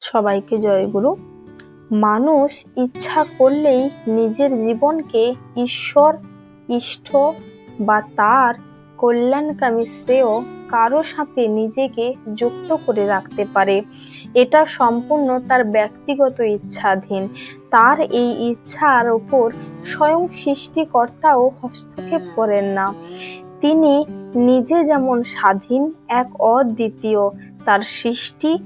সবাইকে জয়গুরু মানুষ ইচ্ছা করলেই নিজের জীবনকে ঈশ্বর, ইষ্ট বা তার কল্যাণকামী শ্রেয় কারও সাথে নিজেকে যুক্ত করে রাখতে পারে। এটা সম্পূর্ণ তার ব্যক্তিগত ইচ্ছাধীন। তার এই ইচ্ছার ওপর স্বয়ং সৃষ্টিকর্তাও হস্তক্ষেপ করেন না। তিনি নিজে যেমন স্বাধীন, এক অদ্বিতীয়। তার সৃষ্টি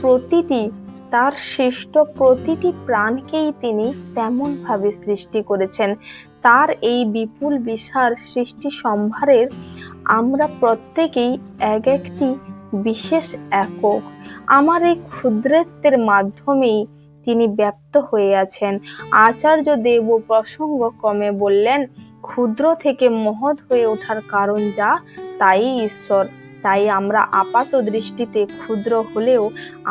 প্রতিটি তার সৃষ্ট প্রতিটি প্রাণকেই তিনি তেমন ভাবে সৃষ্টি করেছেন। তার এই বিপুল বিশাল সৃষ্টি সম্ভারের আমরা প্রত্যেকেই এক একটি বিশেষ একক। আমার এই ক্ষুদ্রত্বের মাধ্যমেই তিনি ব্যপ্ত হয়ে আছেন। আচার্য দেব প্রসঙ্গ ক্রমে বললেন, ক্ষুদ্র থেকে মহৎ হয়ে ওঠার কারণ যা, তাই ঈশ্বর। তাই আমরা আপাত দৃষ্টিতে ক্ষুদ্র হলেও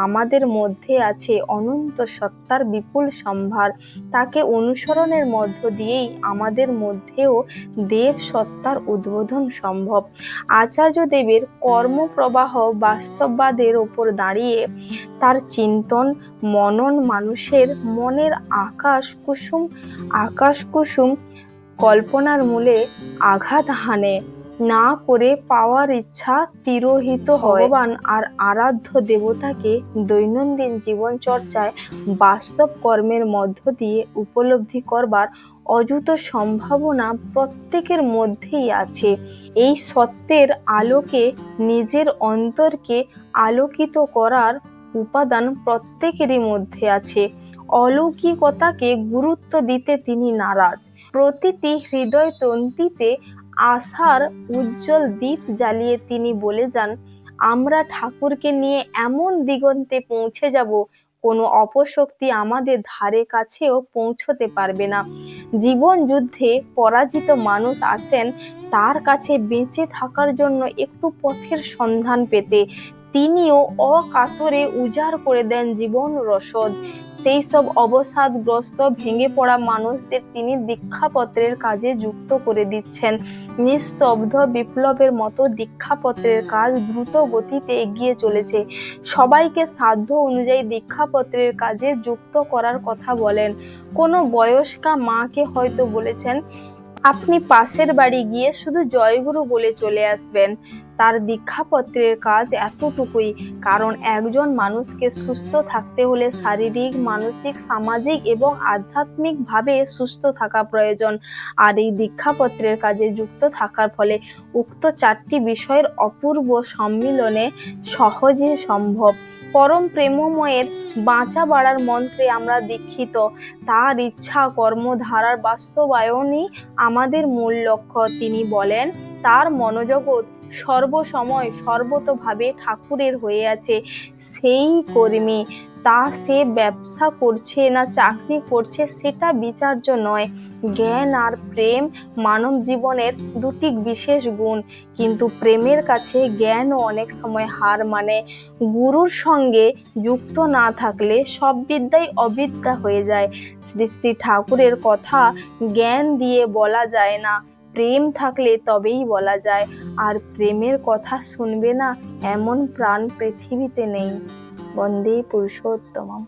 আমাদের মধ্যে আছে অনন্ত সত্তার বিপুল সম্ভার। তাকে অনুসরণের মধ্য দিয়েই আমাদের মধ্যেও দেব সত্তার উদ্বোধন সম্ভব। আচার্য দেবের কর্মপ্রবাহ বাস্তববাদের ওপর দাঁড়িয়ে তার চিন্তন মনন মানুষের মনের আকাশ কুসুম আকাশ কুসুম কল্পনার মূলে আঘাত হানে। না করে পাওয়ার ইচ্ছা তিরোহিত ভগবান আর আরাধ্য দেবতাকে দৈনন্দিন জীবন চর্চায় বাস্তব কর্মের মধ্য দিয়ে উপলব্ধি করবার অযুত সম্ভাবনা প্রত্যেকের মধ্যেই আছে। এই সত্যের আলোকে নিজের অন্তরকে আলোকিত করার উপাদান প্রত্যেকেরই মধ্যে আছে। অলৌকিকতাকে গুরুত্ব দিতে তিনি নারাজ। প্রতিটি হৃদয় তন্তিতে আশার উজ্জ্বল দ্বীপ জ্বালিয়ে তিনি বলে যান, আমরা ঠাকুরকে নিয়ে এমন দিগন্তে পৌঁছে যাব, কোনো অপশক্তি আমাদের ধারে কাছেও পৌঁছতে পারবে না। জীবন যুদ্ধে পরাজিত মানুষ আছেন, তার কাছে বেঁচে থাকার জন্য একটু পথের সন্ধান পেতে। তিনিও অকাতরে উজাড় করে দেন জীবন রসদ। সেই সব অবসাদগ্রস্ত, ভেঙে পড়া মানুষদের তিনি দীক্ষাপত্রের কাজে যুক্ত করে দিচ্ছেন। নিস্তব্ধ বিপ্লবের মতো দীক্ষাপত্রের কাজ দ্রুত গতিতে এগিয়ে চলেছে। সবাইকে সাধ্য অনুযায়ী দীক্ষাপত্রের কাজে যুক্ত করার কথা বলেন। কোনো বয়স্কা মাকে হয়তো বলেছেন আপনি পাশের বাড়ি গিয়ে শুধু জয়গুরু বলে চলে আসবেন। তার দীক্ষাপত্রের কাজ এতটুকুই, কারণ একজন মানুষকে সুস্থ থাকতে হলে শারীরিক, মানসিক, সামাজিক এবং আধ্যাত্মিকভাবে সুস্থ থাকা প্রয়োজন। আর এই দীক্ষাপত্রের কাজে যুক্ত থাকার ফলে উক্ত চারটি বিষয়ের অপূর্ব সম্মিলনে সহজে সম্ভব। পরম প্রেমময়ের বাঁচা বাড়ার মন্ত্রে আমরা দীক্ষিত। তার ইচ্ছা, কর্মধারার বাস্তবায়নই আমাদের মূল লক্ষ্য, তিনি বলেন। তার মনোজগৎ সর্বসময় সর্বতভাবে ঠাকুরের হয়ে আছে। সেই কর্মী, তা সে ব্যবসা করছে না চাকরি করছে সেটা বিচার্য নয়। জ্ঞান আর প্রেম মানব জীবনের দুটি বিশেষ গুণ। কিন্তু প্রেমের কাছে জ্ঞানও অনেক সময় হার মানে। গুরুর সঙ্গে যুক্ত না থাকলে সব বিদ্যাই অবিদ্যা হয়ে যায়। শ্রী শ্রী ঠাকুরের কথা জ্ঞান দিয়ে বলা যায় না। প্রেম থাকলে তবেই বলা যায়, আর প্রেমের কথা শুনবে না এমন প্রাণ পৃথিবীতে নেই। বন্দে পুরুষোত্তমম।